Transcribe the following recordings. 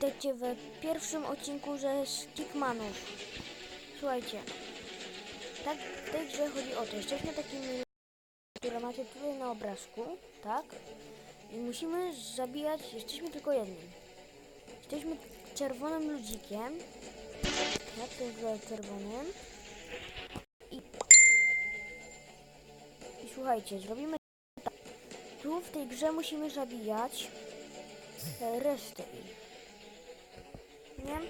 witajcie w pierwszym odcinku ze Stickmanów. Słuchajcie, tak w tej grze chodzi o to, jesteśmy takimi, które macie tutaj na obrazku, tak? I musimy zabijać, jesteśmy tylko jednym. Jesteśmy czerwonym ludzikiem, to jest czerwonym. I, I słuchajcie, zrobimy tak. Tu w tej grze musimy zabijać e, resztę. Nie?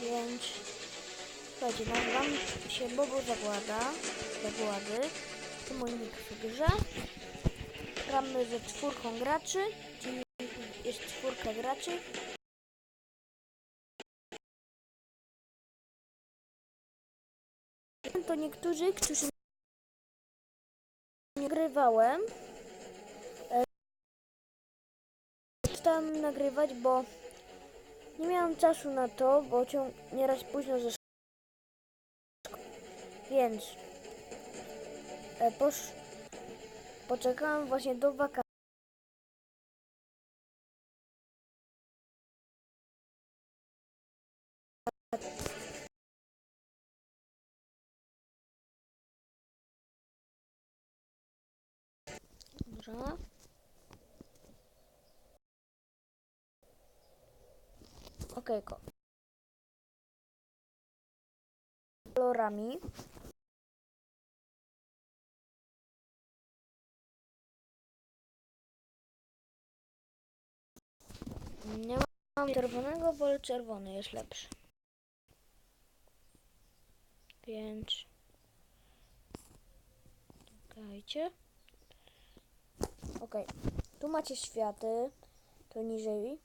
Więc słuchajcie, nazywam się Bobo Zagłada, Zagłady. To mój nick w grze. Gramy ze czwórką graczy, czyli jest czwórka graczy. To niektórzy, którzy nie nagrywałem, e, przestałem nagrywać, bo nie miałam czasu na to, bo ciąg nieraz późno ze szkoły. Więc e, posz, poczekałam właśnie do wakacji. Dobra. Okej, ko. Kolorami. Nie mam czerwonego, wolę czerwony, jest lepszy. Więc... Czekajcie. Okej, tu macie światy, to niżej.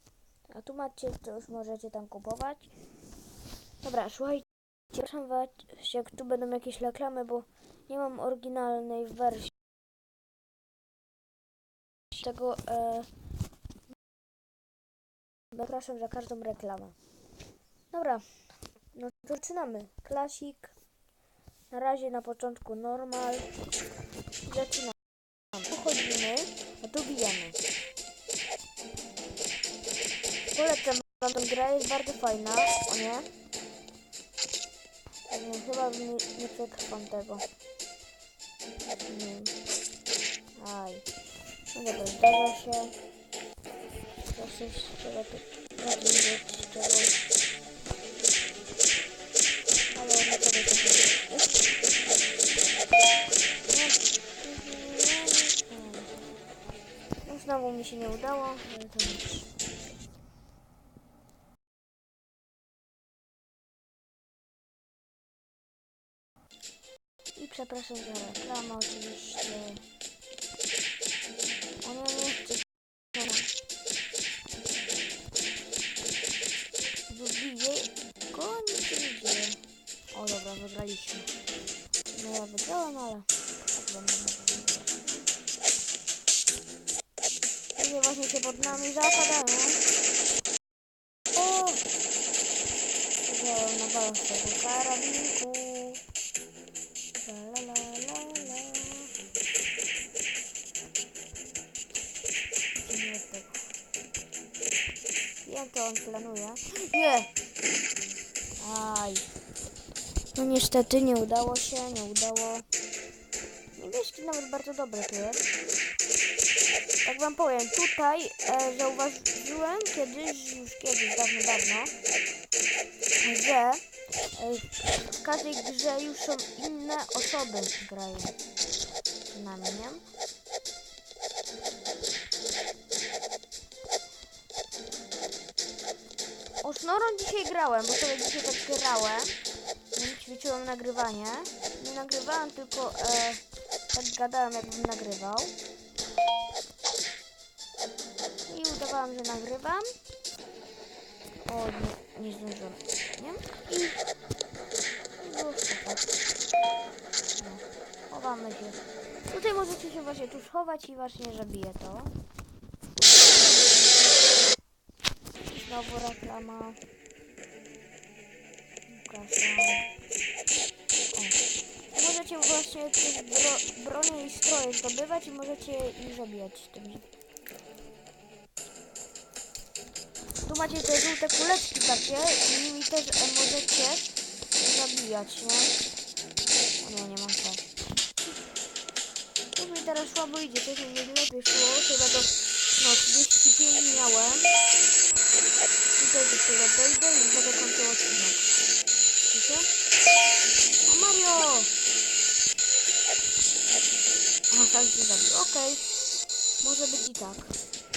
A tu macie, to już możecie tam kupować. Dobra, słuchajcie, przepraszam was, jak tu będą jakieś reklamy, bo nie mam oryginalnej wersji tego. E... Przepraszam za każdą reklamę. Dobra, no to zaczynamy. Klasik. Na razie na początku normal. Zaczynamy. Tu a tu bijemy. Polecam wam tę grę, jest bardzo fajna. O nie? Nie, chyba nie, nie przetrwam tego. Nie. Aj. No dobra, zdarza się. Proszę, tu zacząć z czegoś. Ale na to No znowu mi się nie udało, ale to nic. Przepraszam za reklamę oczywiście. O nie. Wybiję go, nic się nie. O dobra, wygraliśmy. No ja wygrałem, ale tak będę właśnie się pod nami zapadają. Niestety nie udało się, nie udało. Niebieski nawet bardzo dobry tu jest. Tak wam powiem, tutaj e, zauważyłem kiedyś, już kiedyś, dawno, dawno, że e, w każdej grze już są inne osoby grają z nami, nie? O Snorą dzisiaj grałem, bo sobie dzisiaj tak grałem. Ćwiczyłem nagrywanie. Nie nagrywałem, tylko e, tak gadałem, jakbym nagrywał. I udawałam, że nagrywam. O, nie, nie zdążyłem. Nie? I... i było. No, chowamy się. Tutaj możecie się właśnie tu schować i właśnie zabiję to. Znowu reklama. Przepraszam. Możecie jakieś bro, bronie i stroje zdobywać i możecie ich zabijać tym. tu macie te żółte kuleczki takie i nimi też e, możecie zabijać, nie? O nie, nie mam co. To mi teraz słabo idzie, coś mi lepiej szło, chyba to no 35 miałem. Tutaj do tyle dojdę i będę kończył odcinek. Widzicie? Się zabił. Okej. Może być i tak.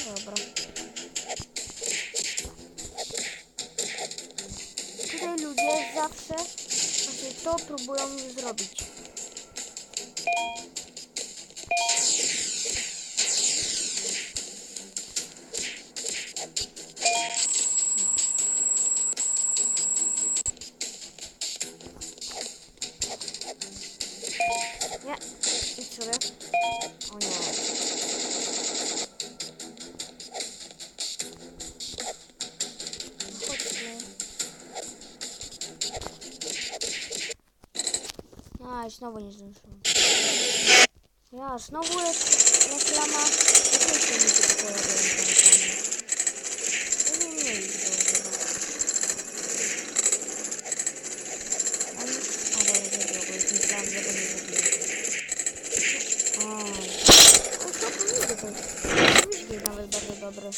Dobra. Tutaj ludzie zawsze to próbują zrobić. Ja, znowu jest reklama. Się mi się pojawiają te reklamy? To nie mniej było. Oni... A, dobra, bo już myślałam, że go nie zabiję. O, o, co to nie to? Nawet bardzo dobry.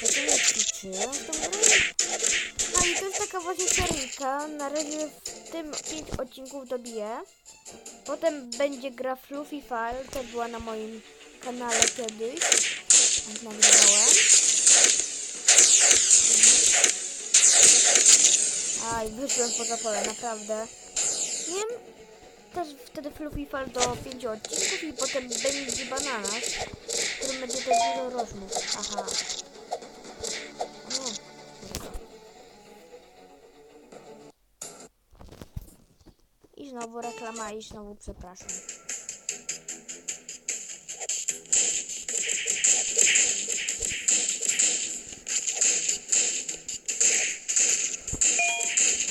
To to nie ćwiczyłem w tą grę? A i to jest taka właśnie seryjka. Na razie w tym 5 odcinków dobiję. Potem będzie gra Fluffy File, to była na moim kanale kiedyś. Nagrywałem. Aj, wyszłem poza pole, naprawdę. Nie wiem, też wtedy Fluffy File do 5 odcinków i potem będzie Bananas, w którym będzie też dużo rozmów. Aha. Znowu reklama i znowu przepraszam.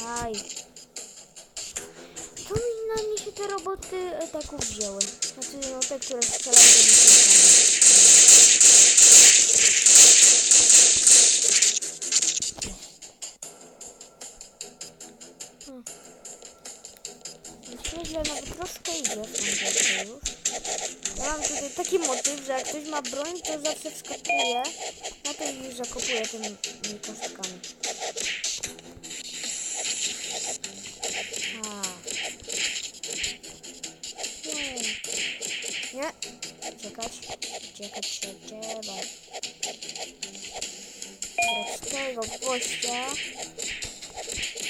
Aj. To mi na mnie się te roboty e, tak wzięły. Znaczy no te, które strzelają do mikrofonu. Broń, to zawsze wskakuje na to i zakopuje tymi kostkami. A. Nie. Uciekać. Uciekać się trzeba. Greckiego gościa.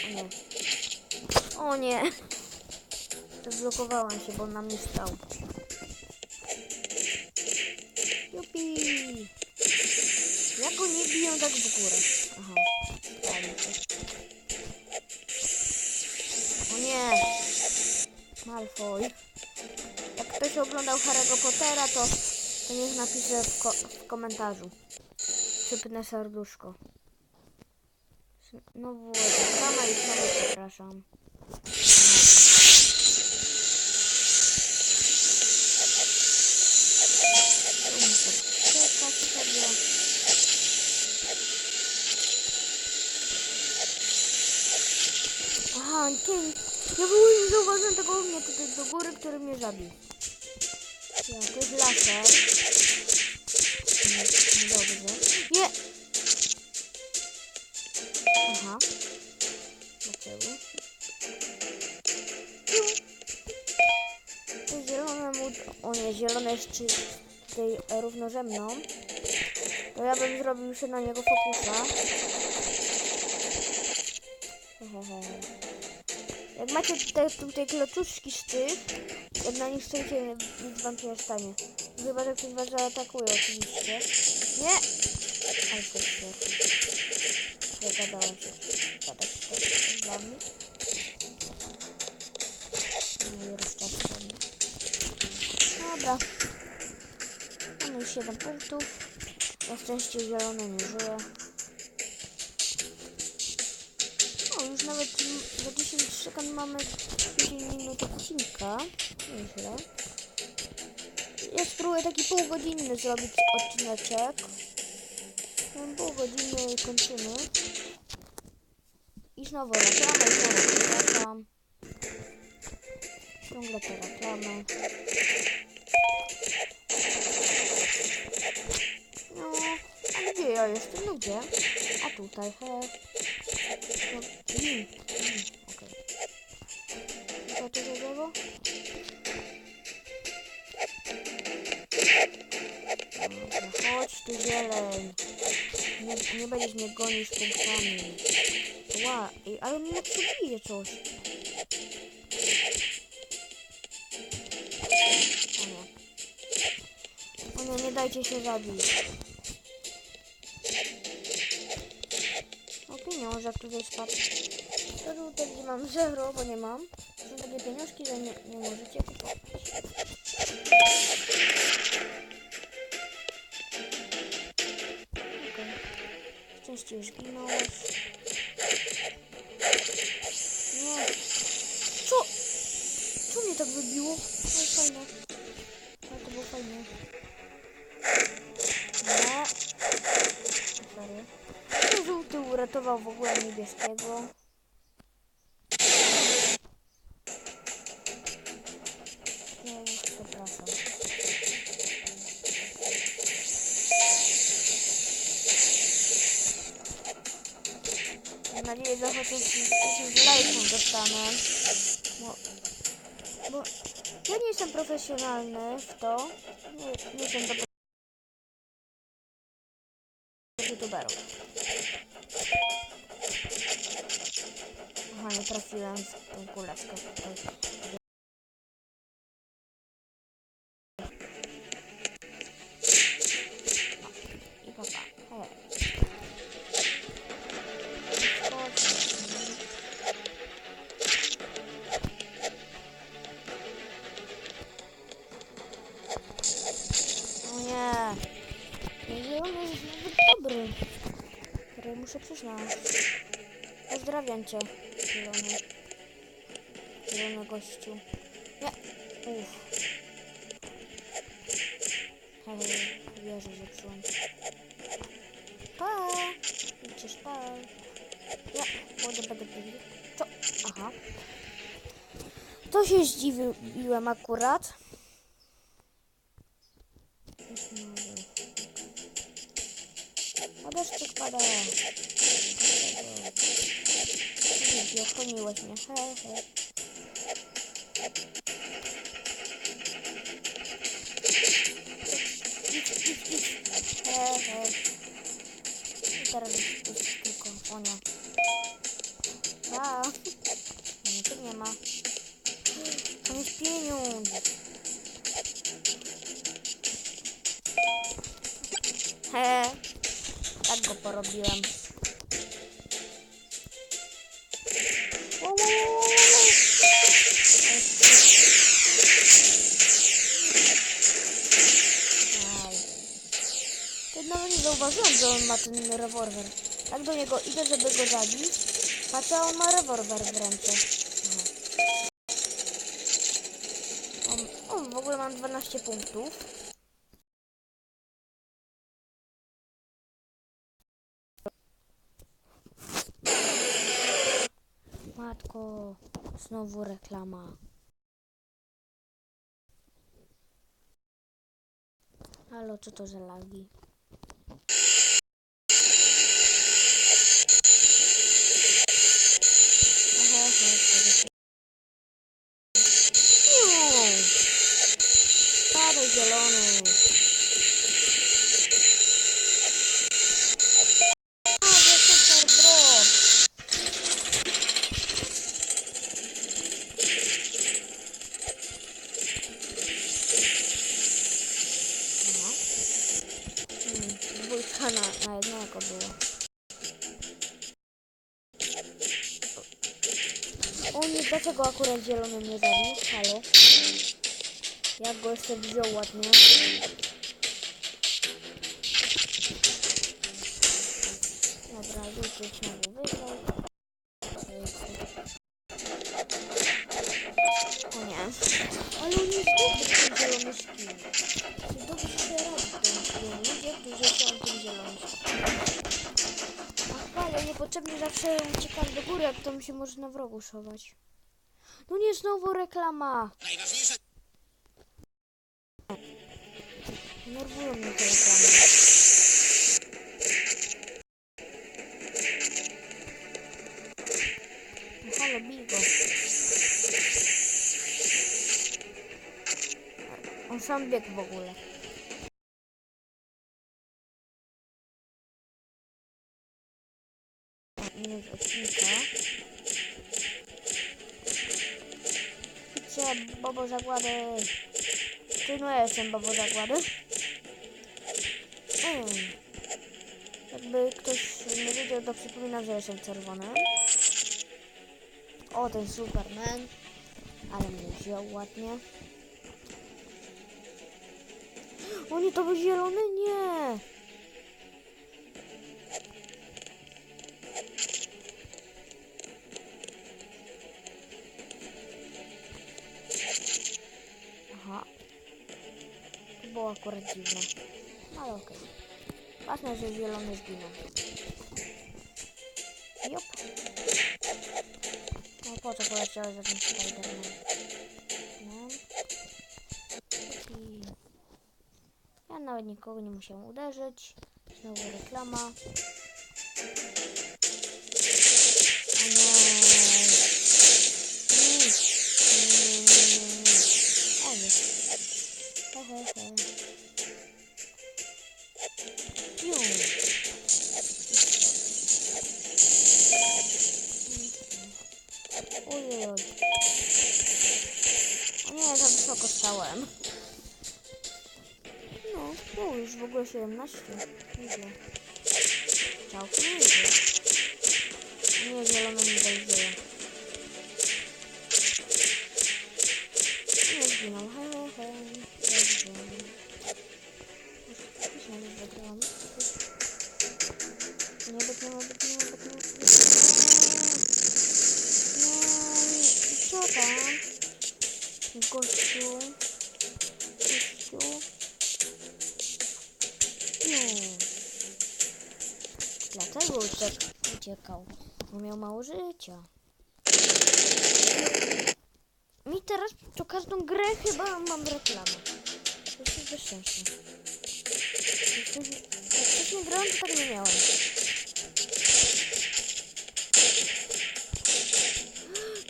O nie. O nie. Zablokowałam się, bo na mnie stał. Malfoy. Jak ktoś oglądał Harry'ego Pottera, to, to niech napisze w, ko w komentarzu. Sypnę serduszko. Znowu reklama i znowu przepraszam. Aha, ty, ja w ogóle nie zauważyłem tego ognia tutaj do góry, który mnie zabił. Ja, to jest laser. Nie, niedobrze. Nie! Aha. Dlaczego? To zielone mu... O nie, zielone jest czy tutaj równo ze mną. To ja bym zrobił się na niego fokusa. Hehehe. Jak macie te tutaj klocuszki z tych, jak na nich stoicie, nic wam się nie stanie. Chyba, że ktoś was zaatakuje oczywiście. Nie! Ale to jest Zagadałem się. Gadać to dla mnie. I rozczaszczony. Dobra. Mamy już 7 punktów. Na szczęście zielony nie żyje. Nawet za 10 sekund mamy 10 minut odcinka. Nieźle. Ja spróbuję taki półgodzinny zrobić odcineczek. Mam pół godziny i kończymy. I znowu reklama, i znowu przepraszam. Ciągle te reklamy. No, a gdzie ja jestem? No gdzie? A tutaj, he. Okej. Co to za drzewo? Chodź tu zieleń. Nie, będziesz mnie gonił z punktami. Ła, ej, ale mnie przebije coś. O nie. O nie, nie dajcie się zabić. Tutaj spadł. To tutaj gdzie mam zero, bo nie mam. Są takie pieniążki, że nie, nie możecie kupować. Okej. Szczęście zginąłeś. Nie. Co? Co mnie tak wybiło? No fajne. Ale to było fajne. Uratował w ogóle niebieskiego. Nie, przepraszam. Mam nadzieję, że chociaż 10 lajków dostanę. Bo, bo ja nie jestem profesjonalny w to. Nie, nie jestem do youtuberów. Aha, nie trafiłem w tą kuleczkę tutaj. I papa. Hej. O nie. Zielony jest zbyt dobry. Który muszę przyznać. Pozdrawiam cię. Zielony gościu. Nie. Uff. Hej, wierzę, że czułem. Pa! Idźcie spać. Ja, młody będę biegł. Co? Aha. To się zdziwiłem akurat. A deszczyk pada. Ochroniłeś mnie. He, he. He. Tak go porobiłem. Nawet nie zauważyłem, że on ma ten rewolwer. Tak do niego idę, żeby go zabić. Patrzę, a on ma rewolwer w ręce. 15 punktów. Matko, znowu reklama. Halo, co to za? Jak jeszcze wziął ładnie? Dobra, rzucić znowu wygrał. O nie. Ale on jest dobry, ten zielony skin. Czy dobrze się robi ten skin? Ludzie, którzy są tym zielonym skin. niepotrzebnie zawsze uciekam do góry, jak to mi się może na wrogu schować. No nie, znowu reklama. Najważniejsze Nerwują mnie te reklamy. No halo, bij go. On sam biegł w ogóle. O, Minus odcinka. Idźcie, Bobo Zagłady. Czy no jestem Bobo Zagłady? Mm. Jakby ktoś nie wiedział, to przypominam, że jestem czerwony. O, ten Superman. Ale mnie wziął ładnie. O nie, to był zielony? Nie! Aha. To było akurat dziwne. No ale okej. Ważne, że zielony zginął. Jop. No po co poleciałeś za tym Spidermanem? No. I... Ja nawet nikogo nie musiałem uderzyć. Znowu reklama. W ogóle 17. Nieźle. Całkiem chyba mam reklamę. To jest bez sensu. Jak wcześniej grałem, to tak nie miałem.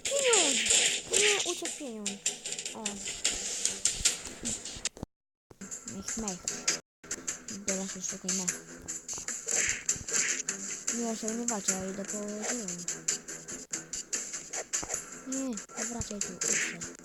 Pieniądz! Nie, uciekł pieniądz. O. Mech, mech. Teraz już tutaj mech. Nie, ja się nie walczę, ja idę po zielony. Nie, wracaj tu, idźcie.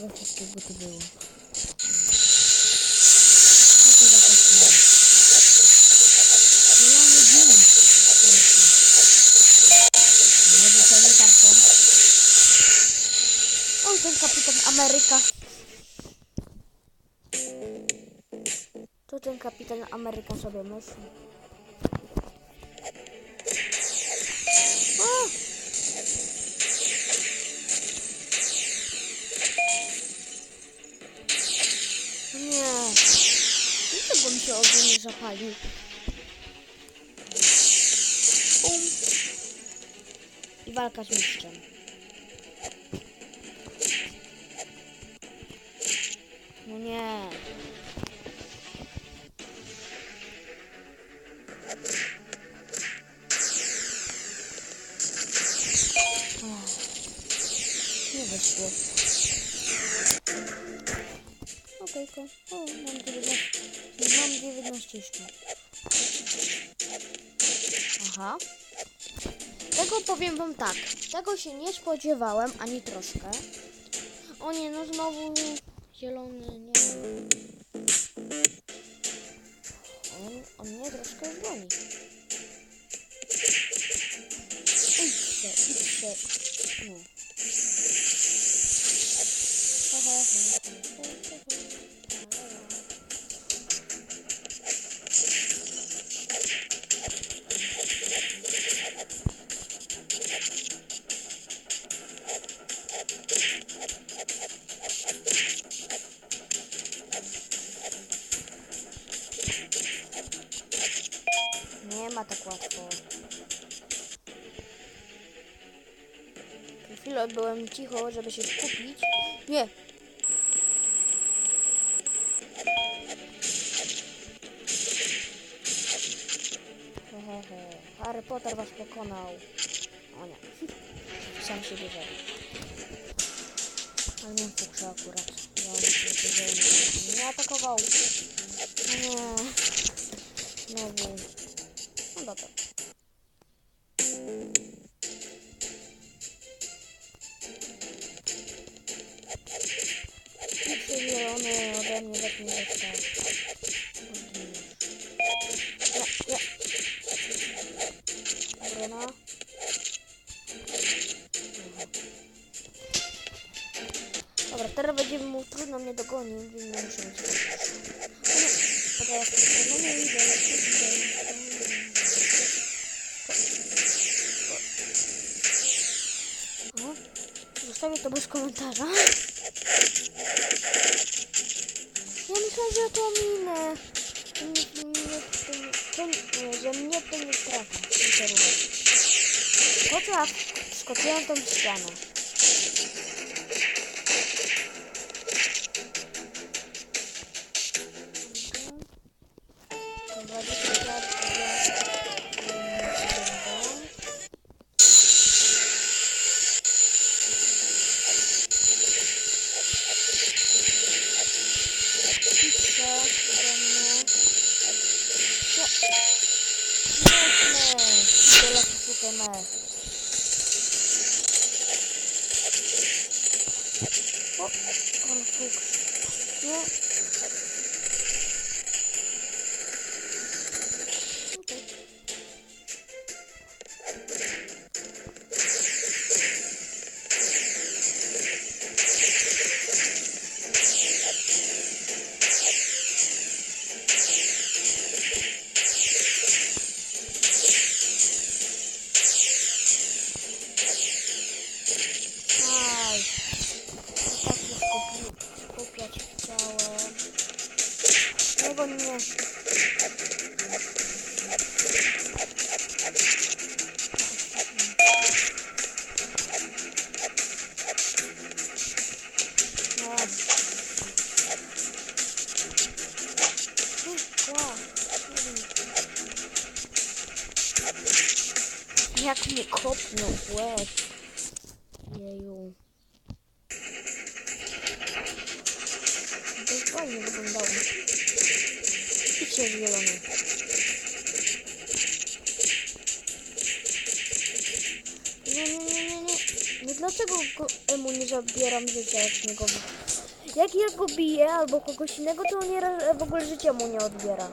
Tego wszystkiego tu było? Oj, ten kapitan Ameryka. To ten kapitan Ameryka sobie myśli. Ogień zapalił? Bum. I walka z mistrzem. No nie. Nie wyszło. Okejko. O, mam 19. Mam 19 sztuk. Aha. Tego powiem wam tak. Tego się nie spodziewałem ani troszkę. O nie, no znowu zielony, nie. On, on mnie troszkę goni. Idźcie, idźcie. Byłem cicho, żeby się skupić. Nie! Hehehe. Harry Potter was pokonał. O nie. Sam się bierze. Ale nie fukrze akurat. Ja on nie atakował. Zielony ode mnie skoczyłam tą fajnie wyglądało. Picie zielone. Nie, nie, nie, nie, nie. No dlaczego go, emu nie zabieram życia jak niego Jak ja go biję albo kogoś innego, to on nie, w ogóle życia mu nie odbiera.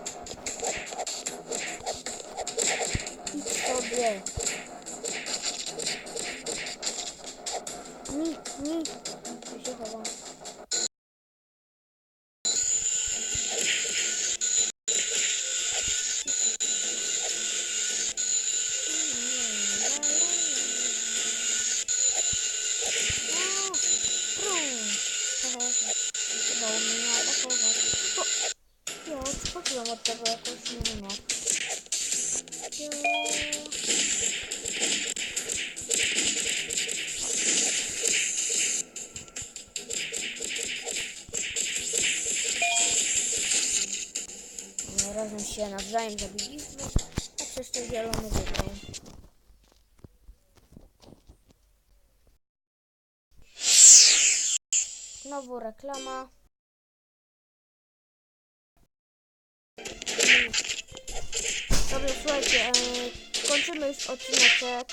Od tego jakoś, nie wiem jak. Ja- No, Razem się nawzajem zabiliśmy, a przez to zielony wygrał. Znowu reklama. Odcineczek.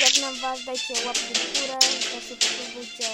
Jak nam was, dajcie łapki w górę, zasubskrybujcie.